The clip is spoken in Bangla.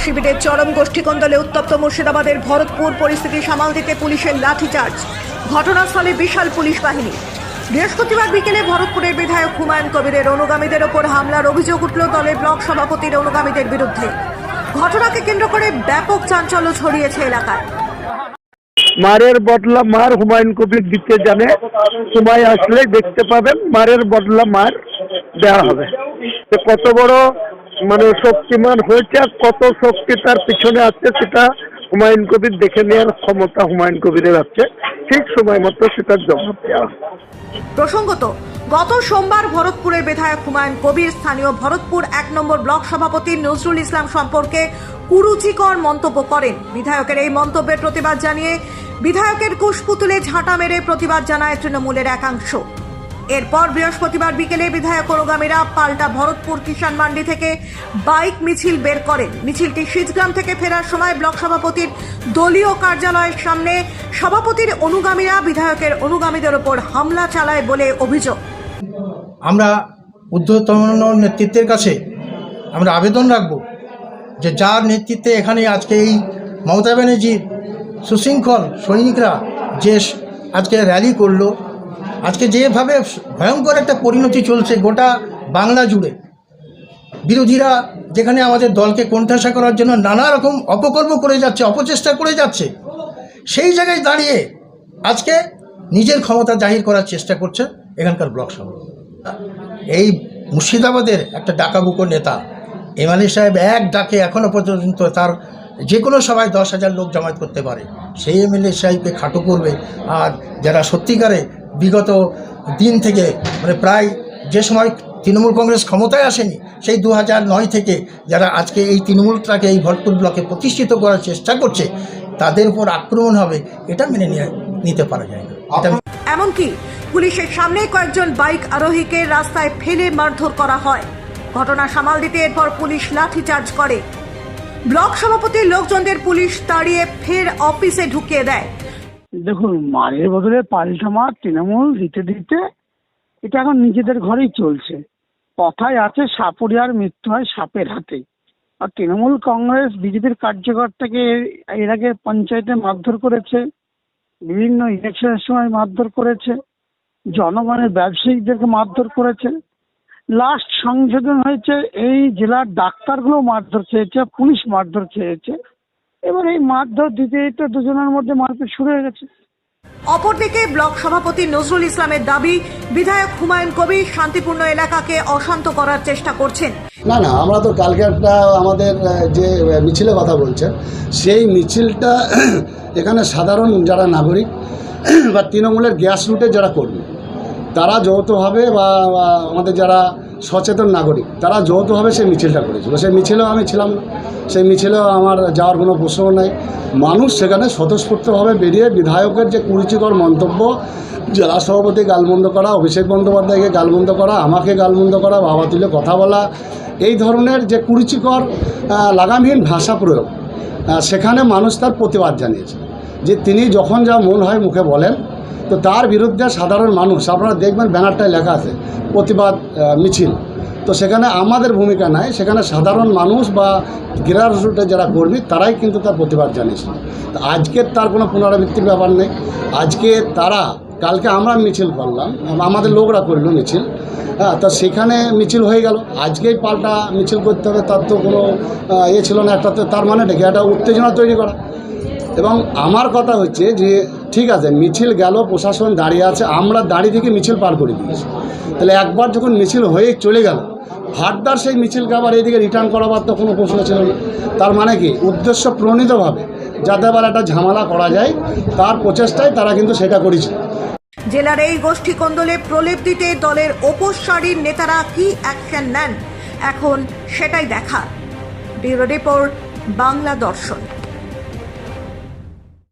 শিবিরের চরম গোষ্ঠীকন্দলে উত্তপ্ত মুর্শিদাবাদের ভরতপুর পরিস্থিতি সামাল দিতে পুলিশের লাঠিচার্জ। ঘটনাস্থলে বিশাল পুলিশ বাহিনী। বৃহস্পতিবার বিকেলে ভরতপুরের বিধায়ক হুমায়ুন কবিরের অনুগামীদের ওপর হামলার অভিযোগ উঠল দলের ব্লক সভাপতির অনুগামীদের বিরুদ্ধে। ঘটনাকে কেন্দ্র করে ব্যাপক চাঞ্চল্য ছড়িয়েছে এলাকায়। মারের বদলা মার হুমায়ুন কবির দিতে জানে। সময় আসলে দেখতে পাবেন মারের বদলা মার দেওয়া হবে। কত বড় মানে শক্তিমান হয়েছে আর কত শক্তি তার পিছনে আছে সেটা হুমায়ুন কবির দেখে নেওয়ার ক্ষমতা হুমায়ুন কবিরের আছে। ঠিক সময় মতো সেটার জবাব দেওয়া প্রসঙ্গত, গত সোমবার ভরতপুরের বিধায়ক হুমায়ুন কবির স্থানীয় ভরতপুর এক নম্বর ব্লক সভাপতি নজরুল ইসলাম সম্পর্কে কুরুচিকর মন্তব্য করেন। বিধায়কের এই মন্তব্যের প্রতিবাদ জানিয়ে বিধায়কের কুশপুতুলে ঝাঁটা মেরে প্রতিবাদ জানায় তৃণমূলের একাংশ। এরপর বৃহস্পতিবার বিকেলে বিধায়ক অনুগামীরা পাল্টা ভরতপুর কিষাণ মান্ডি থেকে বাইক মিছিল বের করেন। মিছিলটি শীতগ্রাম থেকে ফেরার সময় ব্লক সভাপতির দলীয় কার্যালয়ের সামনে। সভাপতির অনুগামীরা বিধায়কের অনুগামীদের ওপর হামলা চালায় বলে অভিযোগ। আমরা ঊর্ধ্বতন নেতৃত্বের কাছে আমরা আবেদন রাখব যে যার নেতৃত্বে এখানে আজকে এই মমতা ব্যানার্জির সুশৃঙ্খল সৈনিকরা যে আজকে র্যালি করল আজকে যেভাবে ভয়ঙ্কর একটা পরিণতি চলছে গোটা বাংলা জুড়ে। বিরোধীরা যেখানে আমাদের দলকে কোণঠাসা করার জন্য নানা রকম অপকর্ম করে যাচ্ছে, অপচেষ্টা করে যাচ্ছে, সেই জায়গায় দাঁড়িয়ে আজকে নিজের ক্ষমতা জাহির করার চেষ্টা করছে এখানকার ব্লক সভাপতি। এই মুর্শিদাবাদের একটা ডাকাবুকো নেতা এমএলএ সাহেব এক ডাকে এখনও পর্যন্ত তার যে কোনো সভায় দশ হাজার লোক জমায়েত করতে পারে। সেই এমএলএ সাহেবকে খাটো করবে, আর যারা সত্যিকারে বিগত দিন থেকে মানে প্রায় যে সময় তৃণমূল কংগ্রেস ক্ষমতায় আসেনি, সেই দু নয় থেকে যারা আজকে এই তৃণমূলটাকে, এই ভরতপুর ব্লকে প্রতিষ্ঠিত করার চেষ্টা করছে, তাদের উপর আক্রমণ হবে, এটা মেনে নিতে পারা যায় না। এমনকি পুলিশের সামনে কয়েকজন বাইক আরোহীকে রাস্তায় ফেলে মারধর করা হয়। ঘটনা সামাল দিতে এরপর পুলিশ লাঠিচার্জ করে। ব্লক সভাপতির লোকজনদের পুলিশ তাড়িয়ে ফের অফিসে ঢুকিয়ে দেয়। দেখুন মারের বদলে পাল্টা মার তৃণমূল, দিতে দিতে এটা এখন নিজেদের ঘরেই চলছে। কথায় আছে সাপুরিয়ার মৃত্যু হয় সাপের হাতে। আর তৃণমূল কংগ্রেস বিজেপির কার্যকর্তাকে এর আগে পঞ্চায়েতে মারধর করেছে, বিভিন্ন ইলেকশনের সময় মারধর করেছে, জনগণের ব্যবসায়ীদেরকে মারধর করেছে। লাস্ট সংশোধন হয়েছে, এই জেলার ডাক্তারগুলো মারধর খেয়েছে, পুলিশ মারধর খেয়েছে। এবার এই মারধর দিতে দিতে দুজনের মধ্যে মারপিট শুরু হয়ে গেছে। অপরদিকে ব্লক সভাপতি নজরুল ইসলামের দাবি বিধায়ক হুমায়ুন কবির শান্তিপূর্ণ এলাকাকে অশান্ত করার চেষ্টা করছেন। না না আমরা তো কালকে একটা আমাদের যে মিছিলের কথা বলছেন সেই মিছিলটা এখানে সাধারণ যারা নাগরিক বা তৃণমূলের গ্যাস রুটে যারা কর্মী তারা যৌথভাবে বা বা আমাদের যারা সচেতন নাগরিক। তারা যৌথভাবে সেই মিছিলটা করেছিল। সেই মিছিলেও আমি ছিলাম। সেই মিছিলেও আমার যাওয়ার কোনো প্রশ্ন নাই। মানুষ সেখানে স্বতঃস্ফূর্তভাবে বেরিয়ে বিধায়কের যে কুরুচিকর মন্তব্য, জেলা সভাপতি গালমন্দ করা, অভিষেক বন্দ্যোপাধ্যায়কে গালমন্দ করা, আমাকে গালমন্দ করা, বাবা তুলে কথা বলা, এই ধরনের যে কুরুচিকর লাগামহীন ভাষা প্রয়োগ সেখানে মানুষ তার প্রতিবাদ জানিয়েছে। যে তিনি যখন যা মন হয় মুখে বলেন তো তার বিরুদ্ধে সাধারণ মানুষ, আপনারা দেখবেন ব্যানারটায় লেখা আছে, প্রতিবাদ মিছিল। তো সেখানে আমাদের ভূমিকা নাই, সেখানে সাধারণ মানুষ বা গ্রাস রুটে যারা কর্মী, তারাই কিন্তু তার প্রতিবাদ জানিয়েছে। তো আজকের তার কোনো পুনরাবৃত্তির ব্যাপার নেই। আজকে তারা, কালকে আমরা মিছিল করলাম আমাদের লোকরা করল মিছিল। হ্যাঁ তা সেখানে মিছিল হয়ে গেল। আজকেই পাল্টা মিছিল করতে হবে, তার তো কোনো ইয়ে ছিল না একটা তো তার মানে ডেকে একটা উত্তেজনা তৈরি করা। এবং আমার কথা হচ্ছে যে, ঠিক আছে, মিছিল গেল, প্রশাসন দাঁড়িয়ে আছে, আমরা দাঁড়িয়ে থেকে মিছিল পার করে দিয়েছি। তাহলে একবার যখন মিছিল হয়ে চলে গেল, হাটদার সেই মিছিলকে আবার এইদিকে রিটার্ন করাবার তো কোনো প্রশ্ন ছিল না। তার মানে কি? উদ্দেশ্য প্রণীতভাবে যাতে আবার একটা ঝামেলা করা যায়, তার প্রচেষ্টায় তারা কিন্তু সেটা করেছে। জেলার এই গোষ্ঠী কন্দলে প্রলেপ দিতে দলের ওপর সারির নেতারা কি অ্যাকশন নেন? এখন সেটাই দেখা। ব্যুরো রিপোর্ট, বাংলা দর্শন।